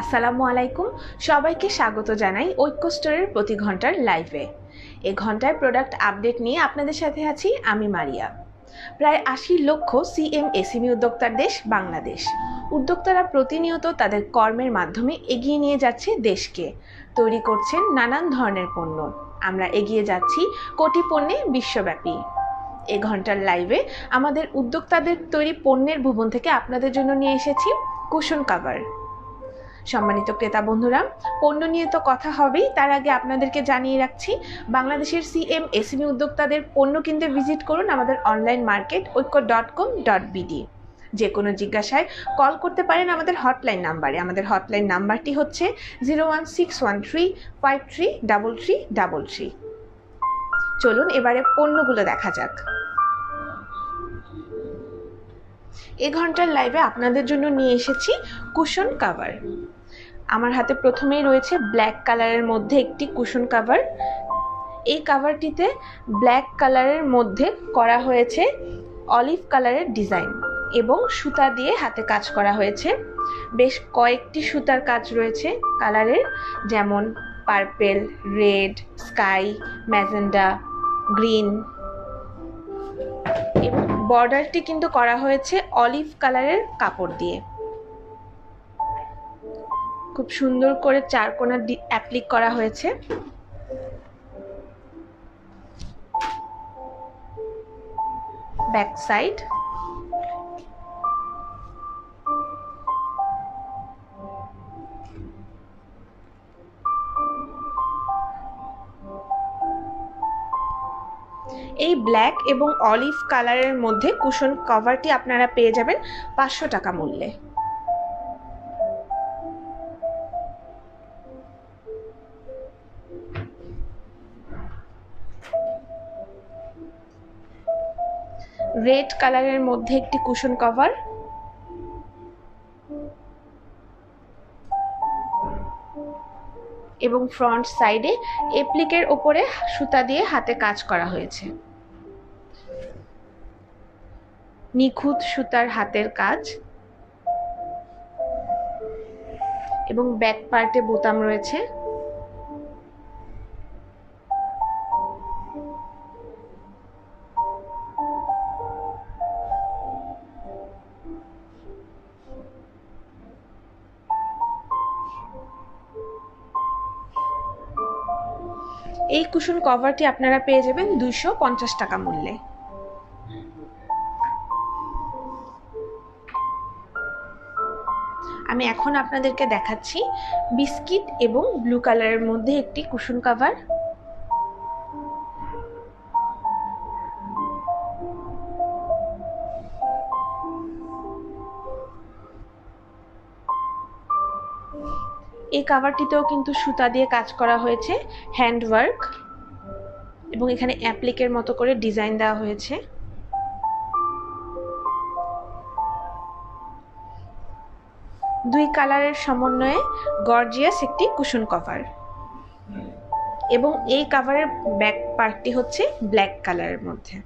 আসসালামু আলাইকুম। সবাইকে স্বাগত জানাই ঐক্য স্টোরের প্রতি ঘণ্টার লাইভে। এ ঘন্টায় প্রোডাক্ট আপডেট নিয়ে আপনাদের সাথে আছি আমি মারিয়া। প্রায় আশি লক্ষ সিএম এসিমি উদ্যোক্তার দেশ বাংলাদেশ। উদ্যোক্তারা প্রতিনিয়ত তাদের কর্মের মাধ্যমে এগিয়ে নিয়ে যাচ্ছে দেশকে। তৈরি করছেন নানান ধরনের পণ্য। আমরা এগিয়ে যাচ্ছি কোটি পণ্যে বিশ্বব্যাপী। এ ঘণ্টার লাইভে আমাদের উদ্যোক্তাদের তৈরি পণ্যের ভুবন থেকে আপনাদের জন্য নিয়ে এসেছি কুশন কাভার সম্মানিত ক্রেতা বন্ধুরা, পণ্য নিয়ে তো কথা হবেই। তার আগে আপনাদেরকে জানিয়ে রাখছি, বাংলাদেশের সিএম এসএমই উদ্যোক্তাদের পণ্য কিনতে ভিজিট করুন আমাদের online market, Oikko dot com dot BD যে কোনো জিজ্ঞাসায় কল করতে পারেন আমাদের হটলাইন নাম্বারে। আমাদের হটলাইন নাম্বারটি হচ্ছে zero one six one three five three double three double three. চলুন এবারে পণ্যগুলো দেখা যাক। এ ঘণ্টার লাইভে আপনাদের জন্য নিয়ে এসেছি কুশন কাভার আমার হাতে প্রথমেই রয়েছে ব্ল্যাক কালারের মধ্যে একটি কুশন কাভার এই কাভারটিতে ব্ল্যাক কালারের মধ্যে করা হয়েছে অলিভ কালারের ডিজাইন এবং সুতা দিয়ে হাতে কাজ করা হয়েছে। বেশ কয়েকটি সুতার কাজ রয়েছে কালারের যেমন purple red sky magenta green এবং বর্ডারটি কিন্তু করা হয়েছে অলিভ কালারের কাপড় দিয়ে। খুব সুন্দর করে চার কোনা অ্যাপ্লিক করা হয়েছে। ব্যাক সাইড এই ব্ল্যাক এবং অলিভ কালারের মধ্যে কুশন কভারটি আপনারা পেয়ে যাবেন পাঁচশো টাকা মূল্যে। রেড কালারের মধ্যে একটি কুশন কভার এবং ফ্রন্ট সাইডে এপ্লিকের ওপরে সুতা দিয়ে হাতে কাজ করা হয়েছে। নিখুঁত সুতার হাতের কাজ। এবং ব্যাক পার্টে বোতাম রয়েছে। এই কুশন কভারটি আপনারা পেয়ে যাবেন দুইশো পঞ্চাশ টাকা মূল্যে। আমি এখন আপনাদেরকে দেখাচ্ছি বিস্কিট এবং ব্লু কালারের মধ্যে একটি কুশন কাভার এই কাভারটিতেও কিন্তু সুতা দিয়ে কাজ করা হয়েছে হ্যান্ড ওয়ার্ক এবং এখানে অ্যাপ্লিকের মতো করে ডিজাইন দেওয়া হয়েছে। দুই কালারের সমন্বয়ে গর্জিয়াস একটি কুশন কভার এবং এই কাভারের ব্যাক পার্টটি হচ্ছে ব্ল্যাক কালারের মধ্যে।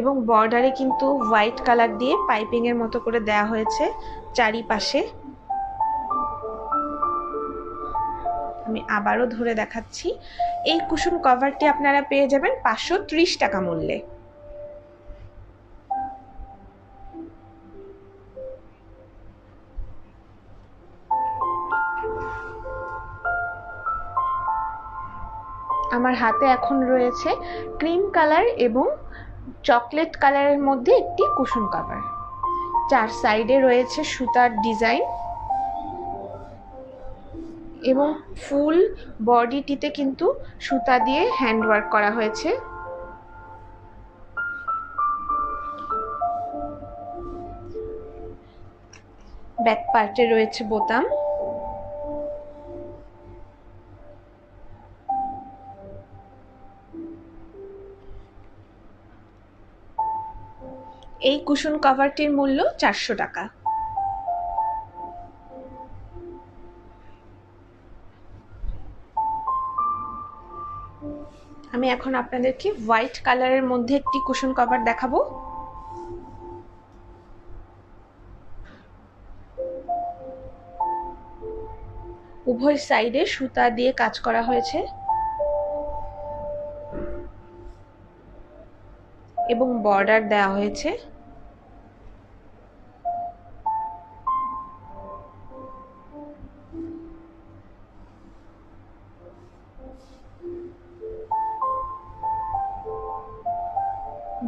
এবং বর্ডারে কিন্তু হোয়াইট কালার দিয়ে পাইপিং এর মতো করে দেয়া হয়েছে চারিপাশে। আমি আবারও ধরে দেখাচ্ছি। এই কুসুম কভারটি আপনারা পেয়ে যাবেন পাঁচশো ত্রিশ টাকা মূল্যে। আমার হাতে এখন রয়েছে ক্রিম কালার এবং চকলেট কালারের মধ্যে একটি কুশন কাভার চার সাইডে রয়েছে সুতার ডিজাইন এবং ফুল বডিটিতে কিন্তু সুতা দিয়ে হ্যান্ড ওয়ার্ক করা হয়েছে। ব্যাক পার্টে রয়েছে বোতাম। কুশন কভারটির মূল্য চারশো টাকা। আমি এখন আপনাদেরকে হোয়াইট কালারের মধ্যে একটি কুশন কভার দেখাবো। উভয় সাইডে সুতা দিয়ে কাজ করা হয়েছে। এবং বর্ডার দেওয়া হয়েছে।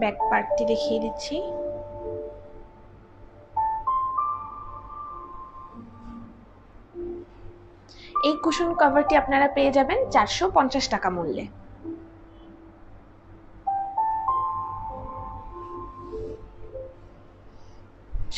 ব্যাক পার্টটি দেখিয়ে দিচ্ছি। এই কুশন কভারটি আপনারা পেয়ে যাবেন চারশো পঞ্চাশ টাকা মূল্যে।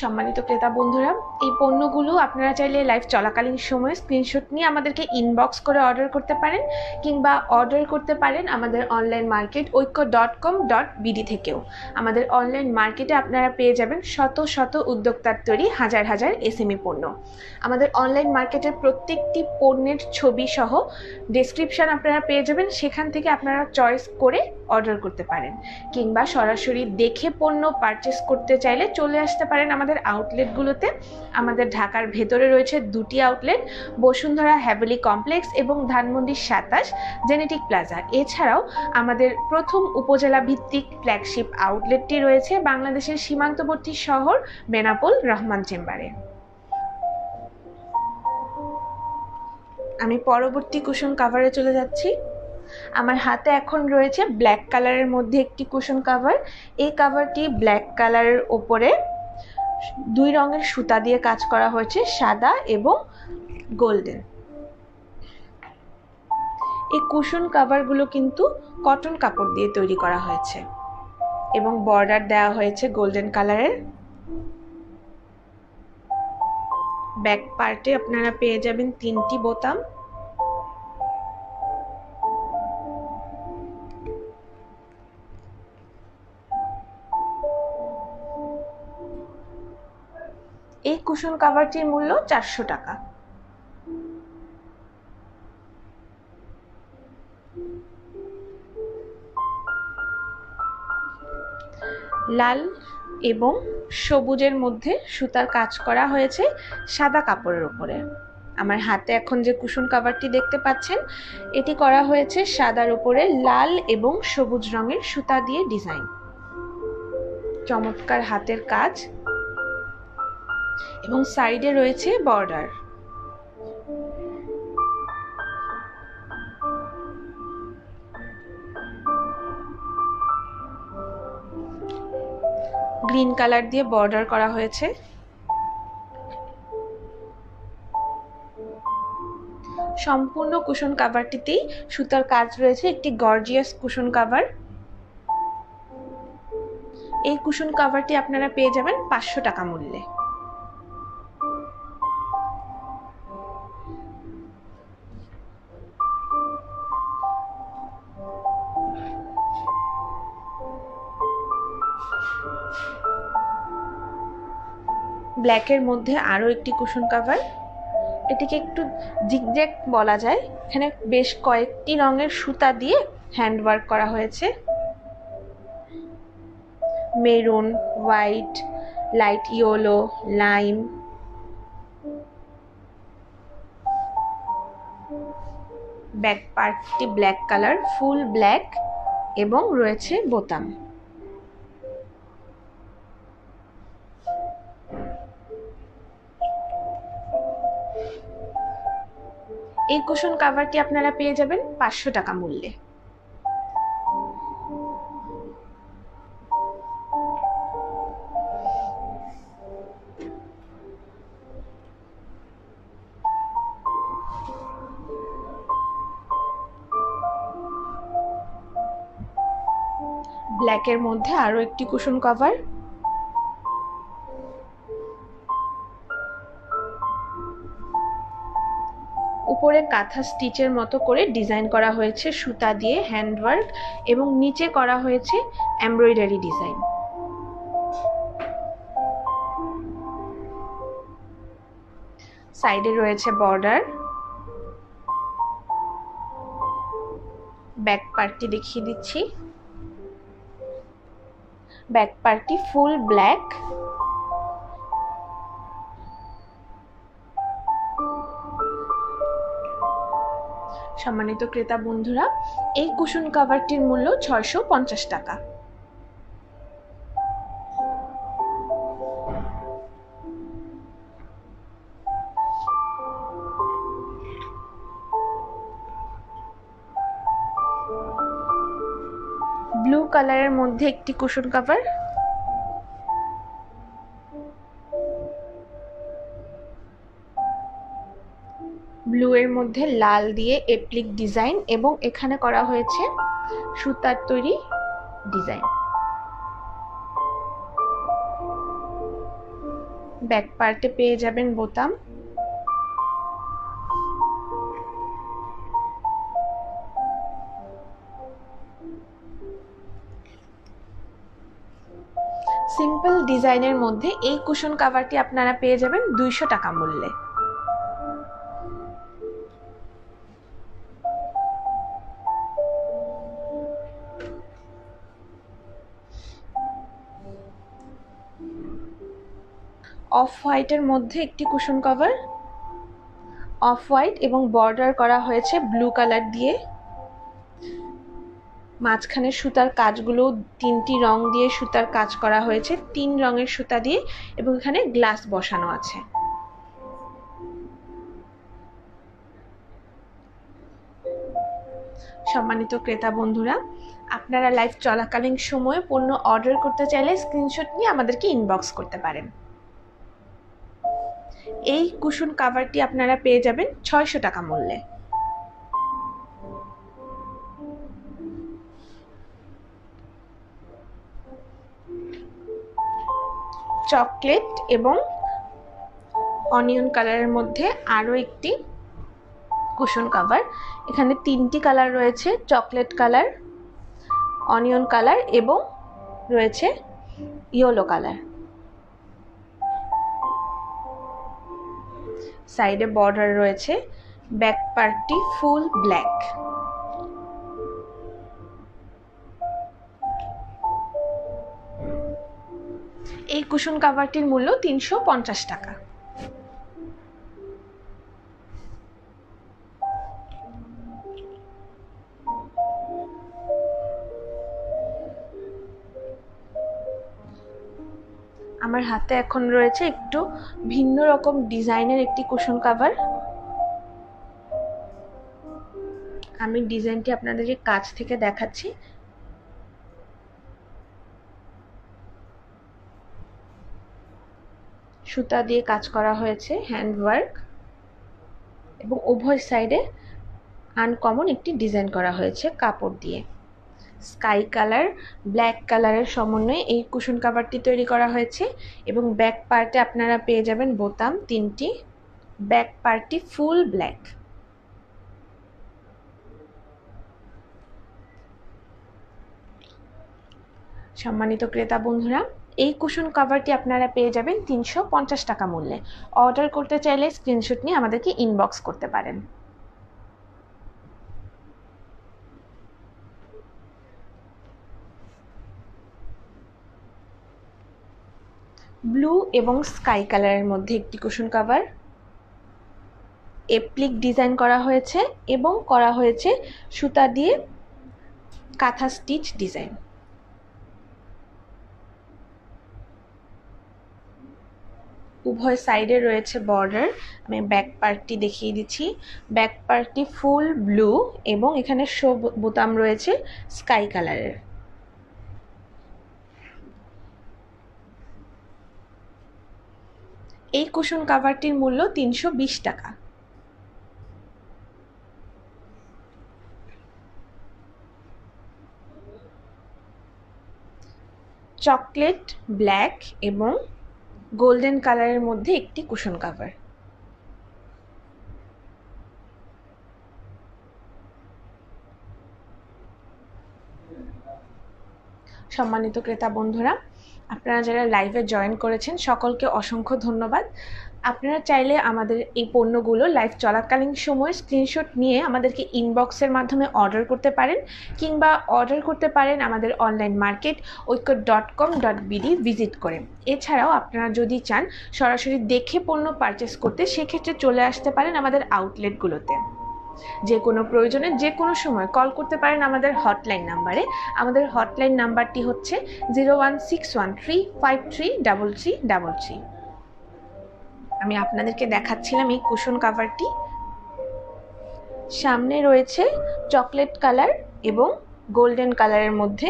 সম্মানিত ক্রেতা বন্ধুরা, এই পণ্যগুলো আপনারা চাইলে লাইভ চলাকালীন সময়ে স্ক্রিনশট নিয়ে আমাদেরকে ইনবক্স করে অর্ডার করতে পারেন কিংবা অর্ডার করতে পারেন আমাদের online market Oikko dot com dot BD থেকেও। আমাদের অনলাইন মার্কেটে আপনারা পেয়ে যাবেন শত শত উদ্যোক্তার তৈরি হাজার হাজার এসএমই পণ্য। আমাদের অনলাইন মার্কেটের প্রত্যেকটি পণ্যের ছবি সহ ডেসক্রিপশন আপনারা পেয়ে যাবেন। সেখান থেকে আপনারা চয়েস করে অর্ডার করতে পারেন। কিংবা সরাসরি দেখে পণ্য পারচেস করতে চাইলে চলে আসতে পারেন আমাদের আউটলেটগুলোতে আমাদের ঢাকার ভেতরে রয়েছে দুটি আউটলেট বসুন্ধরা হ্যাভেলি কমপ্লেক্স এবং ধানমন্ডি সাতাশ জেনেটিক প্লাজা এছাড়াও আমাদের প্রথম উপজেলা ভিত্তিক ফ্ল্যাগশিপ আউটলেটটি রয়েছে বাংলাদেশের সীমান্তবর্তী শহর বেনাপোল রহমান চেম্বারে। আমি পরবর্তী কুশন কাভারে চলে যাচ্ছি। আমার হাতে এখন রয়েছে ব্ল্যাক কালারের মধ্যে একটি কুশন কাভার এই কাভারটি ব্ল্যাক কালারের ওপরে দুই রঙের সুতা দিয়ে কাজ করা হয়েছে, সাদা এবং গোল্ডেন এই কুশন কাভারগুলো কিন্তু কটন কাপড় দিয়ে তৈরি করা হয়েছে এবং বর্ডার দেওয়া হয়েছে গোল্ডেন কালারের ব্যাক পার্টে আপনারা পেয়ে যাবেন তিনটি বোতাম। কুশন কাভারটির মূল্য চারশো টাকা। লাল এবং সবুজের মধ্যে সুতার কাজ করা হয়েছে সাদা কাপড়ের উপরে। আমার হাতে এখন যে কুশন কাভারটি দেখতে পাচ্ছেন, এটি করা হয়েছে সাদার উপরে লাল এবং সবুজ রঙের সুতা দিয়ে ডিজাইন। চমৎকার হাতের কাজ এবং সাইডে রয়েছে বর্ডার। গ্রিন কালার দিয়ে বর্ডার করা হয়েছে। সম্পূর্ণ কুশন কাভারটিতেই সুতার কাজ রয়েছে, একটি গর্জিয়াস কুশন কাভার। এই কুশন কাভারটি আপনারা পেয়ে যাবেন পাঁচশো টাকা মূল্যে। ব্ল্যাকের মধ্যে আরও একটি কুশন কাভার এটিকে একটু জিগজ্যাগ বলা যায়। এখানে বেশ কয়েকটি রঙের সুতা দিয়ে হ্যান্ডওয়ার্ক করা হয়েছে। Maroon white light yellow lime back পার্টটি black colour full black এবং রয়েছে বোতাম। এই কুশন কাভারটি আপনারা পেয়ে যাবেন? পাঁচশো টাকা মূল্যে। ব্ল্যাকের মধ্যে আরও একটি কুশন কভার কাঁথা স্টিচের মতো করে ডিজাইন করা হয়েছে সুতা দিয়ে, হ্যান্ডওয়ার্ক এবং নিচে করা হয়েছে এমব্রয়ডারি ডিজাইন। সাইডে রয়েছে বর্ডার। ব্যাক পার্টটি দেখিয়ে দিচ্ছি। ব্যাক পার্টটি ফুল ব্ল্যাক। সম্মানিত ক্রেতা বন্ধুরা, এই কুশন কাভারটির মূল্য ছয়শো পঞ্চাশ টাকা। ব্লু কালারের মধ্যে একটি কুশন কাভার ব্লু এর মধ্যে লাল দিয়ে এপ্লিক ডিজাইন এবং এখানে করা হয়েছে সুতার তৈরি ডিজাইন। ব্যাক পার্টে পেয়ে যাবেন বোতাম। সিম্পল ডিজাইনের মধ্যে এই কুশন কাভারটি আপনারা পেয়ে যাবেন দুইশো টাকা মূল্যে। অফ হোয়াইটের মধ্যে একটি কুশন কভার। অফ হোয়াইট এবং বর্ডার করা হয়েছে ব্লু কালার দিয়ে। মাঝখানে সুতার কাজগুলো তিনটি রং দিয়ে সুতার কাজ করা হয়েছে। তিন রঙের সুতা দিয়ে এবং এখানে গ্লাস বসানো আছে। সম্মানিত ক্রেতা বন্ধুরা, আপনারা লাইভ চলাকালীন সময়ে পণ্য অর্ডার করতে চাইলে স্ক্রিনশট নিয়ে আমাদেরকে ইনবক্স করতে পারেন। এই কুশন কাভারটি আপনারা পেয়ে যাবেন ছয়শো টাকা মূল্যে। চকলেট এবং অনিয়ন কালারের মধ্যে আরও একটি কুশন কাভার এখানে তিনটি কালার রয়েছে, চকলেট কালার, অনিয়ন কালার এবং রয়েছে ইয়েলো কালার। সাইডে বর্ডার রয়েছে ব্যাক পার্টটি ফুল ব্ল্যাক এই কুশন কাভারটির মূল্য তিনশো পঞ্চাশ টাকা। আমার হাতে এখন রয়েছে একটু ভিন্ন রকম ডিজাইনের একটি কুশন কাভার আমি ডিজাইনটি আপনাদেরকে কাছ থেকে দেখাচ্ছি। সুতা দিয়ে কাজ করা হয়েছে হ্যান্ড ওয়ার্ক এবং উভয় সাইডে আনকমন একটি ডিজাইন করা হয়েছে, কাপড় দিয়ে। স্কাই কালার, ব্ল্যাক কালারের সমন্বয়ে এই কুশন কাভারটি তৈরি করা হয়েছে এবং ব্যাক পার্টে আপনারা পেয়ে যাবেন বোতাম তিনটি ব্যাক পার্টটি ফুল ব্ল্যাক সম্মানিত ক্রেতা বন্ধুরা, এই কুশন কাভারটি আপনারা পেয়ে যাবেন তিনশো পঞ্চাশ টাকা মূল্যে। অর্ডার করতে চাইলে স্ক্রিনশট নিয়ে আমাদেরকে ইনবক্স করতে পারেন। ব্লু এবং স্কাই কালারের মধ্যে একটি কুশন কাভার। এপ্লিক ডিজাইন করা হয়েছে এবং করা হয়েছে সুতা দিয়ে কাঁথা স্টিচ ডিজাইন। উভয় সাইডে রয়েছে বর্ডার। আমি ব্যাক পার্টটি দেখিয়ে দিচ্ছি। ব্যাক পার্টটি ফুল ব্লু এবং এখানে শো বোতাম রয়েছে স্কাই কালারের। এই কুশন কাভারটির মূল্য তিনশো বিশ টাকা। চকলেট, ব্ল্যাক এবং গোল্ডেন কালারের মধ্যে একটি কুশন কাভার সম্মানিত ক্রেতা বন্ধুরা আপনারা যারা লাইভে জয়েন করেছেন, সকলকে অসংখ্য ধন্যবাদ। আপনারা চাইলে আমাদের এই পণ্যগুলো লাইভ চলাকালীন সময় স্ক্রিনশট নিয়ে আমাদেরকে ইনবক্সের মাধ্যমে অর্ডার করতে পারেন কিংবা অর্ডার করতে পারেন আমাদের online market Oikko dot com dot BD visit করে। এছাড়াও আপনারা যদি চান সরাসরি দেখে পণ্য পারচেস করতে, সেক্ষেত্রে চলে আসতে পারেন আমাদের আউটলেটগুলোতে যে কোনো প্রয়োজনে যে কোনো সময় কল করতে পারেন আমাদের হটলাইন নাম্বারে আমাদের হটলাইন নাম্বারটি হচ্ছে zero one six one three five three double double three আমি আপনাদেরকে দেখাচ্ছিলাম এই কুশন কাভারটি সামনে রয়েছে চকলেট কালার এবং গোল্ডেন কালারের মধ্যে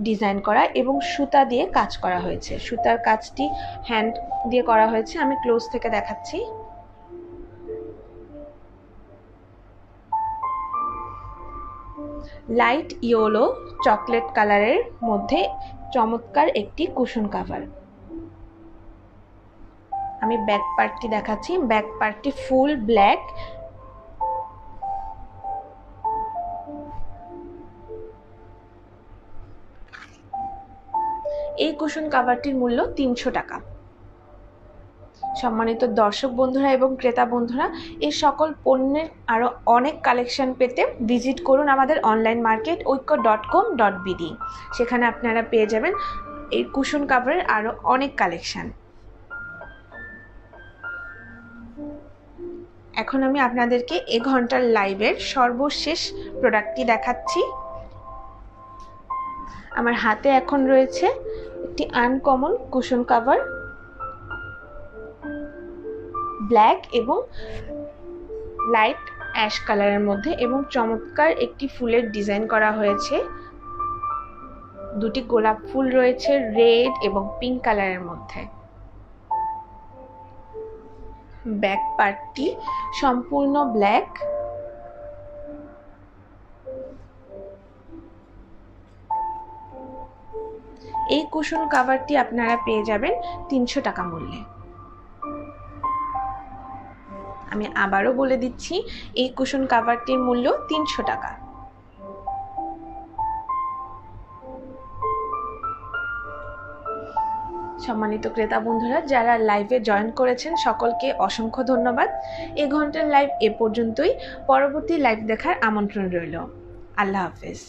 ডিজাইন করা এবং সুতা দিয়ে কাজ করা হয়েছে। সুতার কাজটি হ্যান্ড দিয়ে করা হয়েছে। আমি ক্লোজ থেকে দেখাচ্ছি। লাইট ইয়েলো চকলেট কালারের মধ্যে চমৎকার একটি কুশন কাভার আমি ব্যাক পার্টটি দেখাচ্ছি। ব্যাক পার্টটি ফুল ব্ল্যাক এই কুশন কাভারটির মূল্য তিনশো টাকা। সম্মানিত দর্শক বন্ধুরা এবং ক্রেতা বন্ধুরা, এই সকল পণ্যের আরও অনেক কালেকশন পেতে ভিজিট করুন আমাদের online market Oikko dot com dot BD সেখানে আপনারা পেয়ে যাবেন এই কুশন কাভারের আরও অনেক কালেকশন এখন আমি আপনাদেরকে এ ঘণ্টার লাইভের সর্বশেষ প্রোডাক্টটি দেখাচ্ছি। আমার হাতে এখন রয়েছে একটি আনকমন কুশন কাভার ব্ল্যাক এবং লাইট অ্যাশ কালারের মধ্যে এবং চমৎকার একটি ফুলের ডিজাইন করা হয়েছে। দুটি গোলাপ ফুল রয়েছে রেড এবং পিঙ্ক কালারের মধ্যে। ব্যাক পার্টটি সম্পূর্ণ ব্ল্যাক। এই কুশন কাভারটি আপনারা পেয়ে যাবেন তিনশো টাকা মূল্যে। আমি আবারও বলে দিচ্ছি, এই কুশন কাভারটির মূল্য তিনশো টাকা। সম্মানিত ক্রেতা বন্ধুরা, যারা লাইভে জয়েন করেছেন, সকলকে অসংখ্য ধন্যবাদ। এ ঘণ্টার লাইভ এ পর্যন্তই। পরবর্তী লাইভ দেখার আমন্ত্রণ রইল। আল্লাহ হাফেজ।